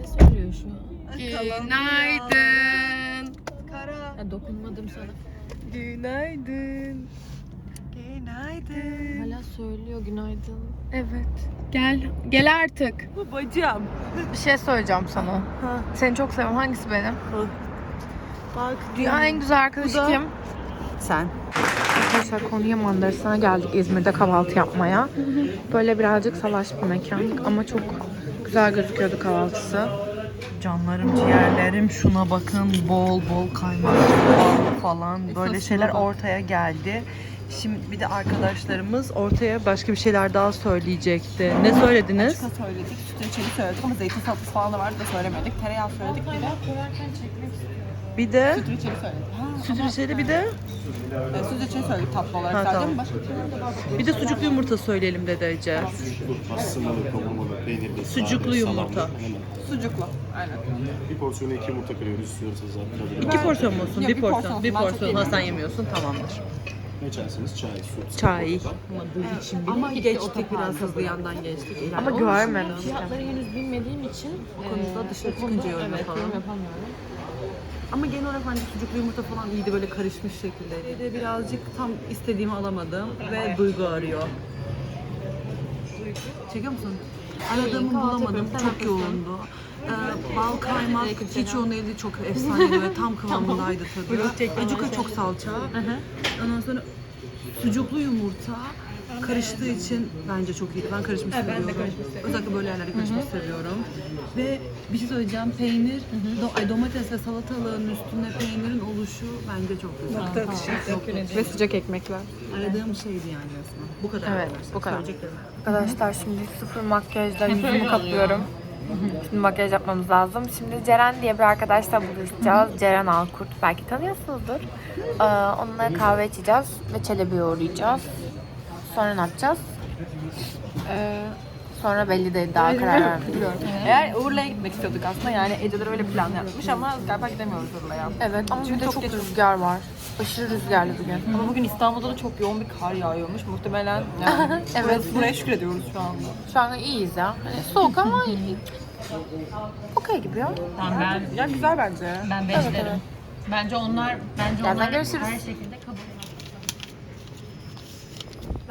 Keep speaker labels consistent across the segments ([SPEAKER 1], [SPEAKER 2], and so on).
[SPEAKER 1] Ne söylüyor şu?
[SPEAKER 2] Günaydın.
[SPEAKER 3] Kara.
[SPEAKER 1] Ha, dokunmadım sana.
[SPEAKER 3] Günaydın. Günaydın.
[SPEAKER 1] Hala söylüyor günaydın.
[SPEAKER 2] Evet. Gel. Gel artık.
[SPEAKER 3] Babacığım.
[SPEAKER 2] Bir şey söyleyeceğim sana.
[SPEAKER 3] Ha.
[SPEAKER 2] Seni çok seviyorum. Hangisi benim?
[SPEAKER 3] Bak.
[SPEAKER 2] Dünyanın en güzel arkadaşı kim?
[SPEAKER 3] Sen.
[SPEAKER 2] Arkadaşlar Konya Mandarası'na geldik İzmir'de kahvaltı yapmaya. Böyle birazcık salaş bir mekan ama çok güzel gözüküyordu kahvaltısı.
[SPEAKER 3] Canlarım, ciğerlerim şuna bakın bol bol kaymak bal falan böyle şeyler ortaya geldi. Şimdi bir de arkadaşlarımız ortaya başka bir şeyler daha söyleyecekti. Ne söylediniz?
[SPEAKER 4] Başka söyledik, süt reçeli söyledik ama zeytin salatası falan da vardı da söylemedik. Tereyağı söyledik bir de
[SPEAKER 3] Bir de
[SPEAKER 4] süt reçeli söyledik. Ha,
[SPEAKER 3] süt reçeli bir de
[SPEAKER 4] e, süt reçeli söyledik tatlı olarak
[SPEAKER 3] Ha,
[SPEAKER 4] sadece
[SPEAKER 3] tamam.
[SPEAKER 4] ama başka bir var.
[SPEAKER 3] bir de sucuklu yumurta söyleyelim dedi Ece.
[SPEAKER 5] Bastırmalı, kavurmalı, peynirli,
[SPEAKER 3] Sucuklu
[SPEAKER 5] sade,
[SPEAKER 3] yumurta.
[SPEAKER 5] salamlı. Hemen.
[SPEAKER 4] Sucuklu, aynen.
[SPEAKER 5] Bir porsiyona iki yumurta kırıyoruz istiyorsanız zaten.
[SPEAKER 3] İki porsiyon mu olsun?
[SPEAKER 4] Yok,
[SPEAKER 3] Bir
[SPEAKER 4] bir
[SPEAKER 3] porsiyon.
[SPEAKER 4] porsiyon.
[SPEAKER 3] Bir
[SPEAKER 4] Ben çok
[SPEAKER 3] porsiyon. Ha sen
[SPEAKER 4] yemiyorum.
[SPEAKER 3] yemiyorsun tamamdır.
[SPEAKER 5] Ne içersiniz? Çay, süt.
[SPEAKER 3] Çay.
[SPEAKER 4] Ama
[SPEAKER 3] Geçtik biraz hızlı yandan geçtik.
[SPEAKER 2] Ama görmedim.
[SPEAKER 1] Fiyatları henüz bilmediğim için
[SPEAKER 3] Bu konuda dışarı
[SPEAKER 1] bu konuda
[SPEAKER 3] çıkınca yorum
[SPEAKER 1] yapamıyorum.
[SPEAKER 3] Ama genel olarak bence sucuklu yumurta falan iyiydi böyle karışmış şekilde. Bir de birazcık tam istediğimi alamadım ve duygu arıyor. Çekiyor musun? Aradığımı bulamadım. Çok yoğundu. Ee, bal kaymak hiç yoğun değildi. Çok efsaneydi ve tam kıvamındaydı tadı. Ecuka çok salça. Ondan sonra sucuklu yumurta karıştığı için bence çok iyiydi. Ben karışmış seviyorum. Özellikle böyle yerlerde karışmış seviyorum. Ve bir şey söyleyeceğim. Peynir, do- ay, domates ve salatalığın üstünde peynirin oluşu bence çok güzel.
[SPEAKER 2] Ve sıcak ekmekler.
[SPEAKER 3] Aradığım şeydi yani resmen. Bu kadar.
[SPEAKER 2] Evet,
[SPEAKER 3] arkadaşlar.
[SPEAKER 2] bu kadar. Arkadaşlar şimdi sıfır makyajla yüzümü kapıyorum. Şimdi makyaj yapmamız lazım. Şimdi Ceren diye bir arkadaşla buluşacağız. Ceren Alkurt. Belki tanıyorsunuzdur. Ee, onunla kahve içeceğiz ve Çelebi'ye uğrayacağız. Sonra ne yapacağız? Ee, sonra belli değil. Daha karar vermedik.
[SPEAKER 4] Eğer Urla'ya gitmek istiyorduk aslında yani Ece'ler öyle plan yapmış ama galiba gidemiyoruz Urla'ya.
[SPEAKER 2] Evet ama
[SPEAKER 4] Çünkü
[SPEAKER 2] bir de
[SPEAKER 4] çok
[SPEAKER 2] çok
[SPEAKER 4] geç-
[SPEAKER 2] rüzgar var. Aşırı rüzgarlı bugün.
[SPEAKER 4] Ama bugün İstanbul'da da çok yoğun bir kar yağıyormuş. Muhtemelen yani
[SPEAKER 2] Evet.
[SPEAKER 4] buraya, buraya şükrediyoruz şu anda.
[SPEAKER 2] Şu an iyiyiz ya. Hani soğuk ama iyi. Okey gibi ya.
[SPEAKER 1] Tamam ben
[SPEAKER 4] Ya güzel bence.
[SPEAKER 1] ben beklerim. Bence onlar bence
[SPEAKER 2] Birazdan
[SPEAKER 1] onlar
[SPEAKER 2] görüşürüz.
[SPEAKER 1] her şekilde kabul.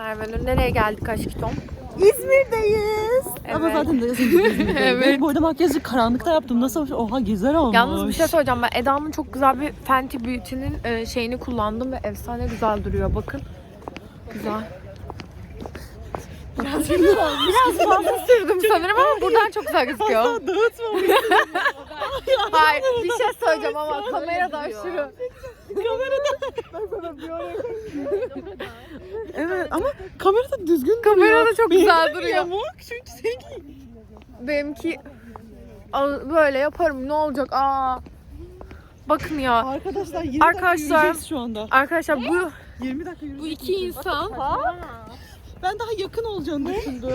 [SPEAKER 2] Merve nereye geldik aşkım?
[SPEAKER 3] İzmir'deyiz. Ama
[SPEAKER 2] Evet.
[SPEAKER 3] zaten de İzmir'deyiz.
[SPEAKER 2] Evet.
[SPEAKER 3] Bu arada makyajı karanlıkta yaptım. Nasıl? Oha güzel olmuş.
[SPEAKER 2] Yalnız bir şey söyleyeceğim ben Eda'nın çok güzel bir Fenty Beauty'nin e, şeyini kullandım ve efsane güzel duruyor bakın. Güzel. Biraz, biraz fazla sürdüm sanırım ama buradan çok güzel gözüküyor.
[SPEAKER 3] Dağıtma.
[SPEAKER 2] Hayır bir şey söyleyeceğim ama kamerada aşırı.
[SPEAKER 3] Evet ama kamerada düzgün
[SPEAKER 2] Kamerada çok güzel duruyor.
[SPEAKER 3] Yamuk çünkü seninki
[SPEAKER 2] Benimki Al- böyle yaparım ne olacak aa. Bakın ya
[SPEAKER 3] Arkadaşlar 20
[SPEAKER 2] Arkadaşlar-
[SPEAKER 3] dakika yürüyeceğiz şu anda.
[SPEAKER 2] arkadaşlar bu
[SPEAKER 3] 20 dakika yürüyeceğiz.
[SPEAKER 2] bu iki insan
[SPEAKER 3] Ben daha yakın olacağını düşündüm.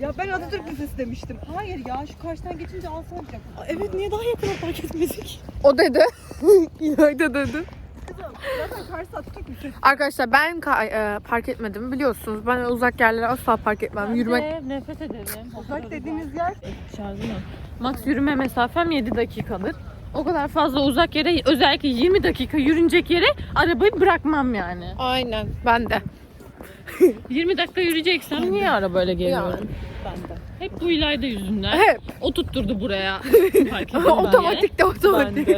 [SPEAKER 4] Ya ben Atatürk Lisesi demiştim. Hayır ya şu karşıdan geçince alsana diyecek.
[SPEAKER 3] Evet niye daha yakına fark etmedik?
[SPEAKER 2] o dedi. İlayda dedi.
[SPEAKER 4] Zaten karşısı Atatürk Lisesi.
[SPEAKER 2] Arkadaşlar ben ka- e, park etmedim biliyorsunuz. Ben uzak yerlere asla park etmem. Yürümek
[SPEAKER 1] nefret ederim.
[SPEAKER 4] Uzak dediğiniz yer
[SPEAKER 1] Şarjım yok. Max yürüme mesafem 7 dakikadır. O kadar fazla uzak yere özellikle 20 dakika yürünecek yere arabayı bırakmam yani.
[SPEAKER 2] aynen ben de.
[SPEAKER 1] 20 dakika yürüyeceksem niye arabayla geliyorum? Hep bu İlayda yüzünden.
[SPEAKER 2] Hep.
[SPEAKER 1] O tutturdu buraya. Fark ettim ben
[SPEAKER 2] otomatik de otomatik.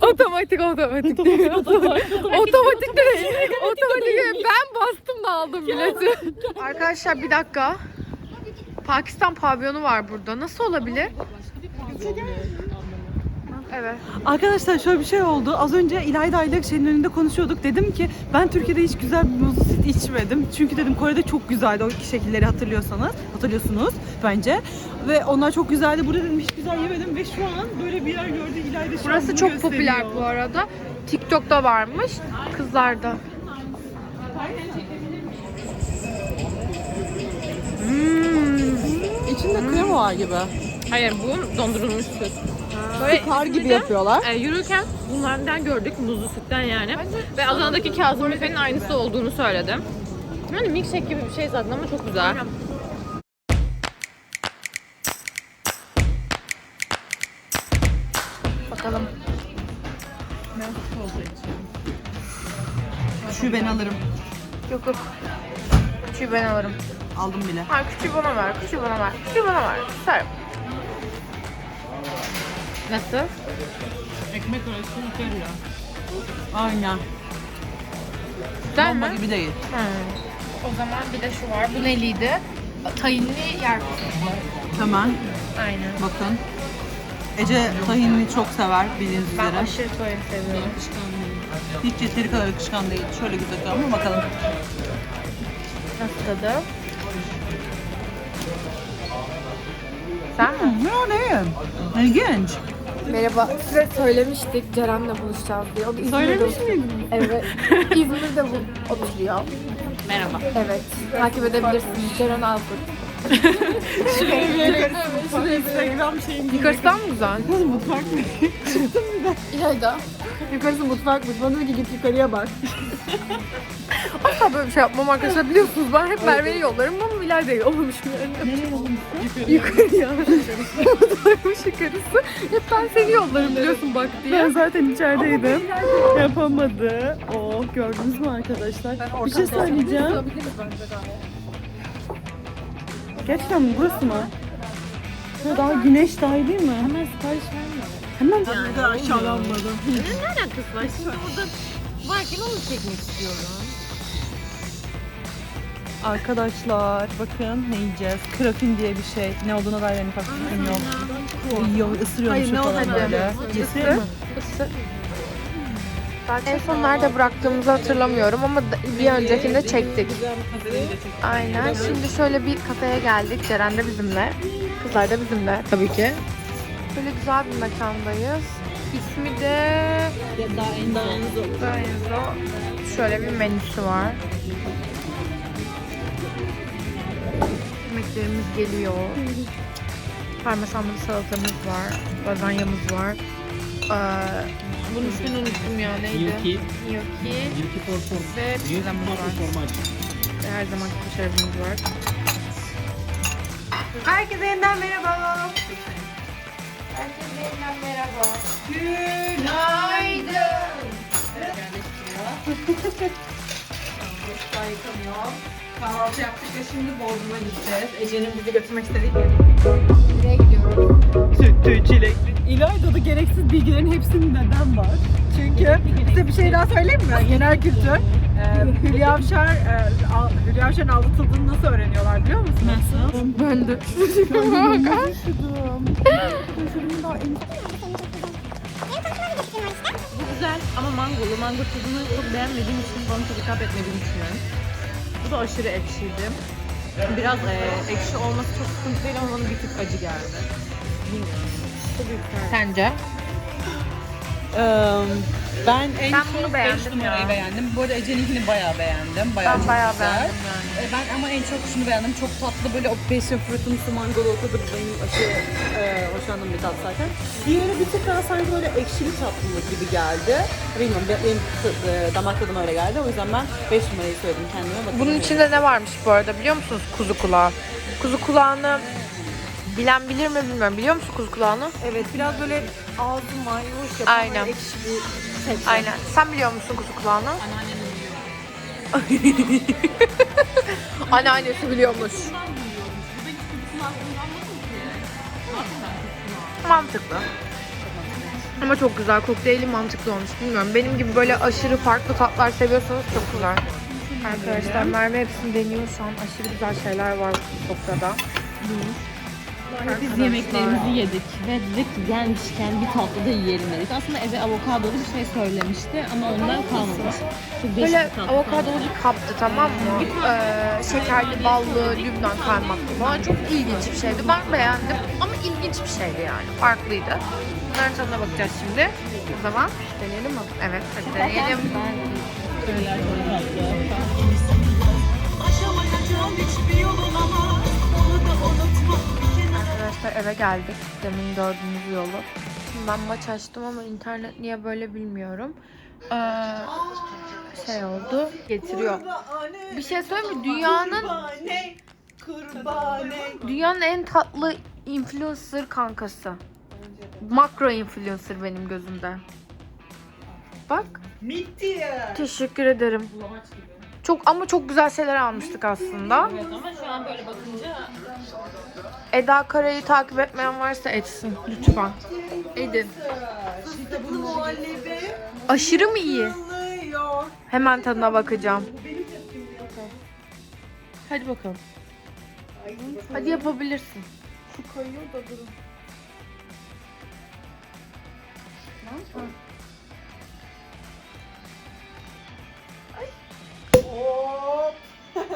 [SPEAKER 2] Otomatik otomatik otomatik de. Otomatik. Ben bastım da aldım bileti. Arkadaşlar bir dakika. Pakistan pavyonu var burada. Nasıl olabilir? Evet.
[SPEAKER 3] Arkadaşlar şöyle bir şey oldu. Az önce İlayda ile şeyin önünde konuşuyorduk. Dedim ki ben Türkiye'de hiç güzel bir muzlu süt içmedim. Çünkü dedim Kore'de çok güzeldi o şekilleri hatırlıyorsanız. Hatırlıyorsunuz bence. Ve onlar çok güzeldi. Burada dedim hiç güzel yemedim ve şu an böyle bir yer gördü İlayda şu
[SPEAKER 2] Burası çok
[SPEAKER 3] gösteriyor.
[SPEAKER 2] popüler bu arada. TikTok'ta varmış. Kızlarda.
[SPEAKER 3] İçinde krema var gibi.
[SPEAKER 1] Hayır bu dondurulmuş süt. Böyle
[SPEAKER 3] Kar gibi yapıyorlar.
[SPEAKER 1] E, yürürken bunlardan gördük muzlu sütten yani. Ve Adana'daki Kazım Büfe'nin aynısı olduğunu söyledim. Yani milkshake gibi bir şey zaten ama çok güzel.
[SPEAKER 2] Bakalım. Ben çikolata içiyorum.
[SPEAKER 3] Şu ben alırım.
[SPEAKER 2] Yok yok. Küçüğü ben alırım.
[SPEAKER 3] Aldım bile.
[SPEAKER 2] Ha küçüğü bana ver, küçüğü bana ver, küçüğü bana ver. Sarım. Nasıl?
[SPEAKER 1] Ekmek arası Nutella.
[SPEAKER 3] Aynen.
[SPEAKER 2] Güzel
[SPEAKER 3] Bomba
[SPEAKER 2] mi?
[SPEAKER 3] gibi değil.
[SPEAKER 2] Hmm. O zaman bir de şu var. Bu neliydi? Tayinli yer fıstıklı.
[SPEAKER 3] Hemen
[SPEAKER 2] Aynen.
[SPEAKER 3] bakın. Ece tahinini çok sever bildiğiniz
[SPEAKER 2] Ben
[SPEAKER 3] üzere.
[SPEAKER 2] aşırı tayin seviyorum.
[SPEAKER 3] Hiç yeteri kadar akışkan değil. Şöyle güzel ama bakalım.
[SPEAKER 2] Nasıl tadı? Sen mi?
[SPEAKER 3] Ya değil. İlginç.
[SPEAKER 2] Merhaba. Size söylemiştik Ceren'le buluşacağız diye. O da İzmir'de
[SPEAKER 1] Söylemiş
[SPEAKER 2] oturuyor. Evet. İzmir'de bu oturuyor.
[SPEAKER 1] Merhaba.
[SPEAKER 2] Evet. Takip edebilirsiniz. Ceren Alkurt.
[SPEAKER 4] Instagram şeyim.
[SPEAKER 2] Yukarısından mı güzel?
[SPEAKER 4] Mutfak mı?
[SPEAKER 2] İlayda.
[SPEAKER 4] Yukarısı mutfak mı? Bana dedi ki git yukarıya bak.
[SPEAKER 2] Asla böyle bir şey yapmam arkadaşlar. Biliyorsunuz ben hep Merve'yi yollarım ama İlayda'yı yollamışım yani. Nereye yollamışsın? Yukarıya. Yukarısı. Hep ben seni yollarım biliyorsun bak diye.
[SPEAKER 4] Ben zaten içerideydim. Yapamadı. Oh gördünüz mü arkadaşlar? Bir şey söyleyeceğim. Gerçekten mi? Burası mı? Ya daha güneş daha iyi değil mi?
[SPEAKER 1] Hemen sipariş verme.
[SPEAKER 4] Hemen de aşağılanmadım.
[SPEAKER 1] Ne alakası var? Şimdi burada varken onu çekmek istiyorum.
[SPEAKER 4] Arkadaşlar bakın ne yiyeceğiz? Krafin diye bir şey. Ne olduğuna dair en ufak fikrim yok. Yiyor, ısırıyormuş
[SPEAKER 2] Hayır, ne
[SPEAKER 4] falan böyle. Yesir mi?
[SPEAKER 2] En son nerede bıraktığımızı hatırlamıyorum ama da- bir öncekinde çektik. Aynen. Şimdi şöyle bir kafeye geldik. Ceren de bizimle. Kızlar da bizimle tabii ki. Böyle güzel bir mekandayız. İsmi de Daenzo. Şöyle bir menüsü var. Yemeklerimiz geliyor. Parmesanlı bir salatamız var. Lazanyamız var. Ee, bunun ismini unuttum ya neydi?
[SPEAKER 5] Gnocchi.
[SPEAKER 2] Gnocchi.
[SPEAKER 5] Gnocchi for
[SPEAKER 2] Ve pizzamız var. Ve her zamanki başarımız var. Herkese yeniden merhaba. Herkese yeniden merhaba. Günaydın.
[SPEAKER 3] Kahvaltı yaptık ve şimdi Bodrum'a gideceğiz. Ece'nin bizi götürmek istediği yer.
[SPEAKER 2] Nereye gidiyoruz?
[SPEAKER 4] Sütlü, çilekli. İlayda'da gereksiz bilgilerin hepsinin neden var? Çünkü size bir şey daha söyleyeyim mi? Genel kültür. Ee, Hülya Avşar, e, al- Hülya Avşar'ın aldatıldığını nasıl öğreniyorlar biliyor musunuz? Nasıl?
[SPEAKER 2] Ben de.
[SPEAKER 1] Bu güzel ama mangolu. Mango tadını çok beğenmediğim için bana çok hitap etmediğini düşünüyorum. Bu da aşırı ekşiydi. Biraz e, ekşi olması çok sıkıntı değil ama bana bir tık acı geldi. Bilmiyorum. Fark.
[SPEAKER 2] Sence?
[SPEAKER 3] Ben en
[SPEAKER 2] Ben
[SPEAKER 3] çok
[SPEAKER 2] bunu
[SPEAKER 3] beş
[SPEAKER 2] beğendim
[SPEAKER 3] numarayı
[SPEAKER 2] ya.
[SPEAKER 3] beğendim. Bu arada Ece'ninkini bayağı beğendim. Bayağı
[SPEAKER 2] Ben
[SPEAKER 3] çok
[SPEAKER 2] bayağı
[SPEAKER 3] güzel.
[SPEAKER 2] beğendim yani.
[SPEAKER 3] E, Ben ama en çok şunu beğendim. Çok tatlı böyle o passion fruitumsu mangolu o tadı benim aşırı e, hoşlandığım bir tat zaten. Diğeri bir tık daha sanki böyle ekşili tatlılık gibi geldi. Bilmiyorum be- benim t- e, damak tadıma öyle geldi. O yüzden ben 5 numarayı söyledim kendime. Bakalım
[SPEAKER 2] Bunun içinde ne varmış bu arada biliyor musunuz? Kuzu kulağı. Kuzu kulağını bilen bilir mi bilmiyorum. Biliyor musun kuzu kulağını?
[SPEAKER 4] Evet, biraz böyle ağzı maymuş yapan
[SPEAKER 2] Aynen.
[SPEAKER 4] böyle ekşi bir sebze.
[SPEAKER 2] Aynen. Sen biliyor musun kuzu kulağını? Anneannesi biliyormuş. Mantıklı. Ama çok güzel. Kokteyli mantıklı olmuş. Bilmiyorum. Benim gibi böyle aşırı farklı tatlar seviyorsanız çok güzel. Arkadaşlar Merve hepsini deniyor şu an. Aşırı güzel şeyler var sofrada.
[SPEAKER 1] Biz yemeklerimizi yedik ve dedik ki gelmişken bir tatlı da yiyelim dedik. Aslında eve avokadolu bir şey söylemişti ama ondan kalmamış. Çok değişik
[SPEAKER 2] Böyle
[SPEAKER 1] bir tatlı
[SPEAKER 2] avokadolu bir kaptı tamam mı? Ee, şekerli, ballı, Lübnan kaymaklı falan. Çok ilginç bir şeydi. Ben beğendim ama ilginç bir şeydi yani. Farklıydı. Bunların tadına bakacağız şimdi. O zaman deneyelim mi? Evet hadi deneyelim. Arkadaşlar eve geldik. Demin gördüğünüz yolu. Şimdi ben maç açtım ama internet niye böyle bilmiyorum. Ee, şey oldu. Getiriyor. Bir şey söyleyeyim mi? Dünyanın dünyanın en tatlı influencer kankası. makro influencer benim gözümde. Bak. Teşekkür ederim. Çok ama çok güzel şeyler almıştık aslında.
[SPEAKER 1] Evet ama şu an böyle bakınca
[SPEAKER 2] Eda Kara'yı takip etmeyen varsa etsin lütfen. Edin. Aşırı mı iyi? Hemen tadına bakacağım. Hadi bakalım. Hadi yapabilirsin.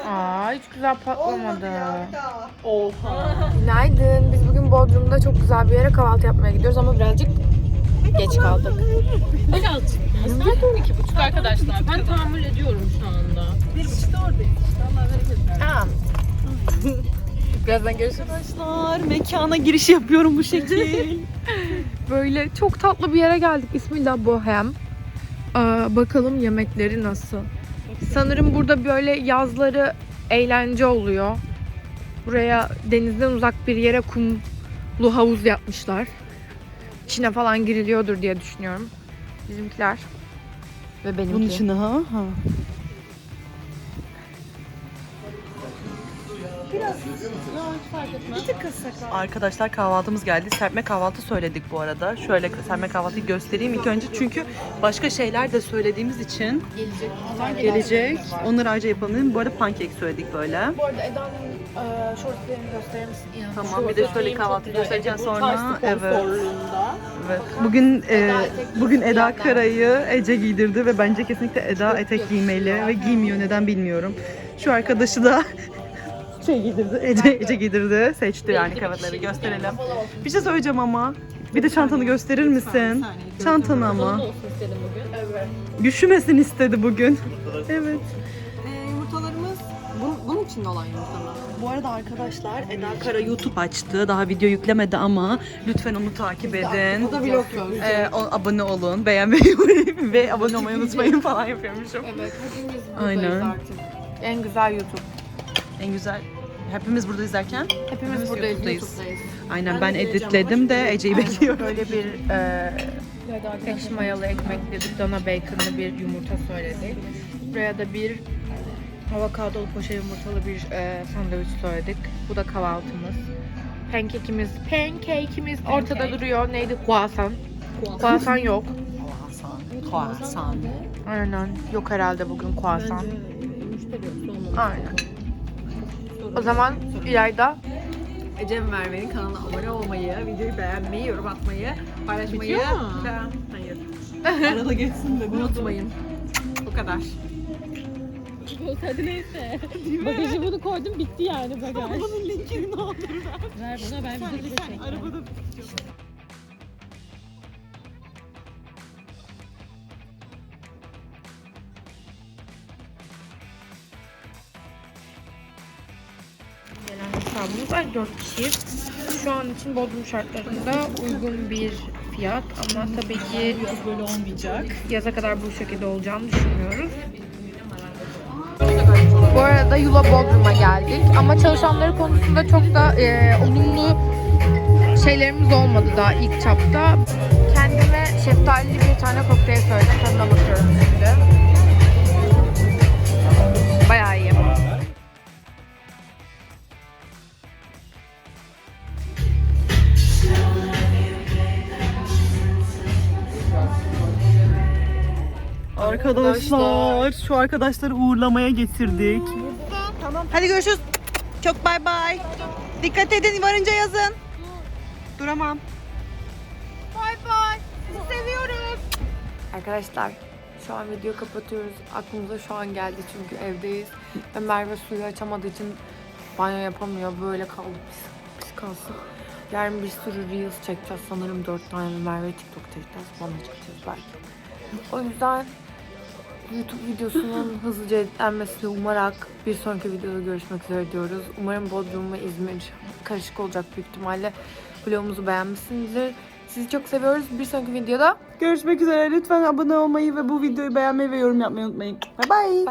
[SPEAKER 2] Aa hiç güzel patlamadı. Günaydın. Biz bugün Bodrum'da çok güzel bir yere kahvaltı yapmaya gidiyoruz ama birazcık geç kaldık.
[SPEAKER 1] birazcık. Saat iki buçuk arkadaşlar. Ben tahammül ediyorum şu anda.
[SPEAKER 2] Tamam. Birazdan görüşürüz.
[SPEAKER 3] Arkadaşlar mekana giriş yapıyorum bu şekil.
[SPEAKER 2] Böyle çok tatlı bir yere geldik. İsmi La Bohem. Aa, bakalım yemekleri nasıl. Sanırım burada böyle yazları eğlence oluyor. Buraya denizden uzak bir yere kumlu havuz yapmışlar. İçine falan giriliyordur diye düşünüyorum. Bizimkiler ve benimki.
[SPEAKER 3] Bunun için ha ha. Arkadaşlar kahvaltımız geldi. Serpme kahvaltı söyledik bu arada. Şöyle serpme kahvaltıyı göstereyim ilk önce. Çünkü başka şeyler de söylediğimiz için
[SPEAKER 2] Gelecek.
[SPEAKER 3] gelecek. Onları ayrıca yapalım. Bu arada pankek söyledik böyle.
[SPEAKER 2] Bu arada Eda'nın e, shortlarını gösterir misin?
[SPEAKER 3] Tamam bir de şöyle kahvaltı göstereceğim sonra. Evet.
[SPEAKER 1] Konforluğunda.
[SPEAKER 3] Evet. Bugün e, bugün Eda Kara'yı Ece giydirdi ve bence kesinlikle Eda etek giymeli ve giymiyor neden bilmiyorum. Şu arkadaşı da şey giydirdi. Ece, Ece giydirdi. Seçti yani kıyafetleri gösterelim. Bir şey söyleyeceğim ama. Bir de çantanı gösterir misin? Çantanı ama. Üşümesin istedi bugün. Evet.
[SPEAKER 4] yumurtalarımız bunun, bunun içinde olan yumurta mı?
[SPEAKER 3] Bu arada arkadaşlar Eda Kara YouTube açtı. Daha video yüklemedi ama lütfen onu takip edin.
[SPEAKER 4] O da vlog.
[SPEAKER 3] Ee, o- abone olun, beğenmeyi ve abone olmayı unutmayın falan yapıyormuşum.
[SPEAKER 2] Evet, hepimiz
[SPEAKER 3] Aynen.
[SPEAKER 2] artık. En güzel YouTube.
[SPEAKER 3] En güzel. Hepimiz burada izlerken.
[SPEAKER 2] Hepimiz buradayız,
[SPEAKER 3] YouTube'dayız.
[SPEAKER 2] YouTube'dayız.
[SPEAKER 3] Aynen ben editledim de Ece'yi bekliyorum.
[SPEAKER 2] Böyle bir e, ekşi mayalı ekmekli, dana baconlı bir yumurta söyledik. Buraya da bir avokadolu poşe yumurtalı bir e, sandviç söyledik. Bu da kahvaltımız. Pancake'imiz, pancake'imiz ortada duruyor. Neydi? Croissant. Croissant yok.
[SPEAKER 3] Croissant.
[SPEAKER 2] Aynen. Yok herhalde bugün croissant. Aynen. O zaman İlayda
[SPEAKER 4] Ecem Merve'nin kanalına abone olmayı, videoyu beğenmeyi, yorum atmayı, paylaşmayı...
[SPEAKER 1] Bitiyor mu?
[SPEAKER 4] Tamam, Hayır.
[SPEAKER 3] Arada geçsin dedim.
[SPEAKER 4] Unutmayın. Bu kadar.
[SPEAKER 1] Hadi neyse. Bagajı bunu koydum bitti yani bagaj. Bunun linkini ne olur ver. Ver bana ben bir de çekeyim. Arabada
[SPEAKER 2] var. 4 kişiyiz. Şu an için Bodrum şartlarında uygun bir fiyat ama tabii ki
[SPEAKER 1] böyle olmayacak.
[SPEAKER 2] yaza kadar bu şekilde olacağını düşünmüyoruz. Bu arada Yula Bodrum'a geldik ama çalışanları konusunda çok da e, olumlu şeylerimiz olmadı daha ilk çapta. Kendime şeftalili bir tane kokteyl söyledim. Tadına bakıyorum şimdi.
[SPEAKER 3] Arkadaşlar şu arkadaşları uğurlamaya getirdik. Tamam. Hadi görüşürüz. Çok bay bay. Dikkat edin varınca yazın. Duramam.
[SPEAKER 2] Arkadaşlar şu an video kapatıyoruz. Aklımıza şu an geldi çünkü evdeyiz. Ve Merve suyu açamadığı için banyo yapamıyor. Böyle kaldı pis, pis kalsın. Yarın bir sürü Reels çekeceğiz. Sanırım 4 tane Merve TikTok çekeceğiz. Bana çekeceğiz belki. O yüzden YouTube videosunun hızlıca editlenmesini umarak bir sonraki videoda görüşmek üzere diyoruz. Umarım Bodrum ve İzmir karışık olacak büyük ihtimalle. Vlogumuzu beğenmişsinizdir. Sizi çok seviyoruz. Bir sonraki videoda
[SPEAKER 3] Görüşmek üzere. Lütfen abone olmayı ve bu videoyu beğenmeyi ve yorum yapmayı unutmayın. Bay bay.